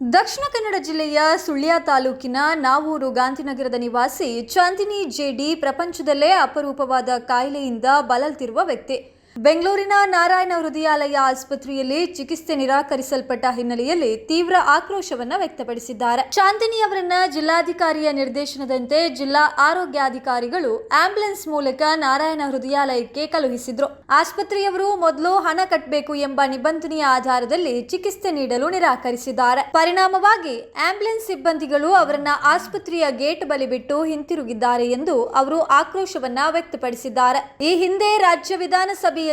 ದಕ್ಷಿಣ ಕನ್ನಡ ಜಿಲ್ಲೆಯ ಸುಳ್ಯ ತಾಲೂಕಿನ ನಾವೂರು ಗಾಂಧಿನಗರದ ನಿವಾಸಿ ಚಾಂದಿನಿ ಜೆಡಿ ಪ್ರಪಂಚದಲ್ಲೇ ಅಪರೂಪವಾದ ಕಾಯಿಲೆಯಿಂದ ಬಳಲ್ತಿರುವ ವ್ಯಕ್ತಿ. ಬೆಂಗಳೂರಿನ ನಾರಾಯಣ ಹೃದಯಾಲಯ ಆಸ್ಪತ್ರೆಯಲ್ಲಿ ಚಿಕಿತ್ಸೆ ನಿರಾಕರಿಸಲ್ಪಟ್ಟ ಹಿನ್ನೆಲೆಯಲ್ಲಿ ತೀವ್ರ ಆಕ್ರೋಶವನ್ನ ವ್ಯಕ್ತಪಡಿಸಿದ್ದಾರೆ. ಶಾಂತಿನಿ ಅವರನ್ನ ಜಿಲ್ಲಾಧಿಕಾರಿಯ ನಿರ್ದೇಶನದಂತೆ ಜಿಲ್ಲಾ ಆರೋಗ್ಯಾಧಿಕಾರಿಗಳು ಆಂಬ್ಯುಲೆನ್ಸ್ ಮೂಲಕ ನಾರಾಯಣ ಹೃದಯಾಲಯಕ್ಕೆ ಕಳುಹಿಸಿದ್ರು. ಆಸ್ಪತ್ರೆಯವರು ಮೊದಲು ಹಣ ಕಟ್ಟಬೇಕು ಎಂಬ ನಿಬಂಧನೆಯ ಆಧಾರದಲ್ಲಿ ಚಿಕಿತ್ಸೆ ನೀಡಲು ನಿರಾಕರಿಸಿದ್ದಾರೆ. ಪರಿಣಾಮವಾಗಿ ಆಂಬ್ಯುಲೆನ್ಸ್ ಸಿಬ್ಬಂದಿಗಳು ಅವರನ್ನ ಆಸ್ಪತ್ರೆಯ ಗೇಟ್ ಬಲಿ ಬಿಟ್ಟು ಹಿಂತಿರುಗಿದ್ದಾರೆ ಎಂದು ಅವರು ಆಕ್ರೋಶವನ್ನ ವ್ಯಕ್ತಪಡಿಸಿದ್ದಾರೆ. ಈ ಹಿಂದೆ ರಾಜ್ಯ ವಿಧಾನಸಭೆಯಲ್ಲಿಯೇ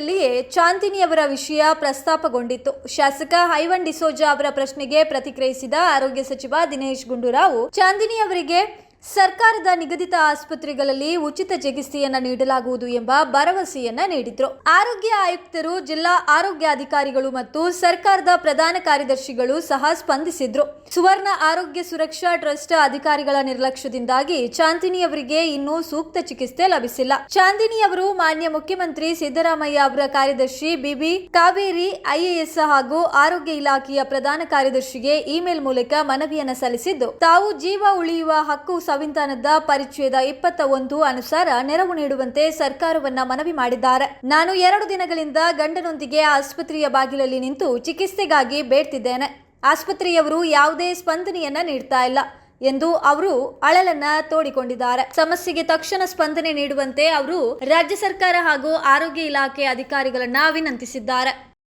ಚಾಂದಿನಿ ಅವರ ವಿಷಯ ಪ್ರಸ್ತಾಪಗೊಂಡಿತ್ತು. ಶಾಸಕ ಐವನ್ ಡಿಸೋಜಾ ಅವರ ಪ್ರಶ್ನೆಗೆ ಪ್ರತಿಕ್ರಿಯಿಸಿದ ಆರೋಗ್ಯ ಸಚಿವ ದಿನೇಶ್ ಗುಂಡೂರಾವ್, ಚಾಂದಿನಿ ಅವರಿಗೆ ಸರ್ಕಾರದ ನಿಗದಿತ ಆಸ್ಪತ್ರೆಗಳಲ್ಲಿ ಉಚಿತ ಚಿಕಿತ್ಸೆಯನ್ನ ನೀಡಲಾಗುವುದು ಎಂಬ ಭರವಸೆಯನ್ನ ನೀಡಿದ್ರು. ಆರೋಗ್ಯ ಆಯುಕ್ತರು, ಜಿಲ್ಲಾ ಆರೋಗ್ಯಾಧಿಕಾರಿಗಳು ಮತ್ತು ಸರ್ಕಾರದ ಪ್ರಧಾನ ಕಾರ್ಯದರ್ಶಿಗಳು ಸಹ ಸ್ಪಂದಿಸಿದ್ರು. ಸುವರ್ಣ ಆರೋಗ್ಯ ಸುರಕ್ಷಾ ಟ್ರಸ್ಟ್ ಅಧಿಕಾರಿಗಳ ನಿರ್ಲಕ್ಷ್ಯದಿಂದಾಗಿ ಚಾಂದಿನಿ ಅವರಿಗೆ ಇನ್ನೂ ಸೂಕ್ತ ಚಿಕಿತ್ಸೆ ಲಭಿಸಿಲ್ಲ. ಚಾಂದಿನಿ ಅವರು ಮಾನ್ಯ ಮುಖ್ಯಮಂತ್ರಿ ಸಿದ್ದರಾಮಯ್ಯ ಅವರ ಕಾರ್ಯದರ್ಶಿ ಬಿಬಿ ಕಾವೇರಿ, ಐಎಎಸ್ ಹಾಗೂ ಆರೋಗ್ಯ ಇಲಾಖೆಯ ಪ್ರಧಾನ ಕಾರ್ಯದರ್ಶಿಗೆ ಇಮೇಲ್ ಮೂಲಕ ಮನವಿಯನ್ನ ಸಲ್ಲಿಸಿದ್ದು, ತಾವು ಜೀವ ಉಳಿಯುವ ಹಕ್ಕು ಸಂವಿಧಾನದ ಪರಿಚಯದ ಇಪ್ಪತ್ತ ಒಂದು ಅನುಸಾರ ನೆರವು ನೀಡುವಂತೆ ಸರ್ಕಾರವನ್ನ ಮನವಿ ಮಾಡಿದ್ದಾರೆ. ನಾನು ಎರಡು ದಿನಗಳಿಂದ ಗಂಡನೊಂದಿಗೆ ಆಸ್ಪತ್ರೆಯ ಬಾಗಿಲಲ್ಲಿ ನಿಂತು ಚಿಕಿತ್ಸೆಗಾಗಿ ಬೇಡ್ತಿದ್ದೇನೆ. ಆಸ್ಪತ್ರೆಯವರು ಯಾವುದೇ ಸ್ಪಂದನೆಯನ್ನ ನೀಡ್ತಾ ಇಲ್ಲ ಎಂದು ಅವರು ಅಳಲನ್ನ ತೋಡಿಕೊಂಡಿದ್ದಾರೆ. ಸಮಸ್ಯೆಗೆ ತಕ್ಷಣ ಸ್ಪಂದನೆ ನೀಡುವಂತೆ ಅವರು ರಾಜ್ಯ ಸರ್ಕಾರ ಹಾಗೂ ಆರೋಗ್ಯ ಇಲಾಖೆ ಅಧಿಕಾರಿಗಳನ್ನ ವಿನಂತಿಸಿದ್ದಾರೆ.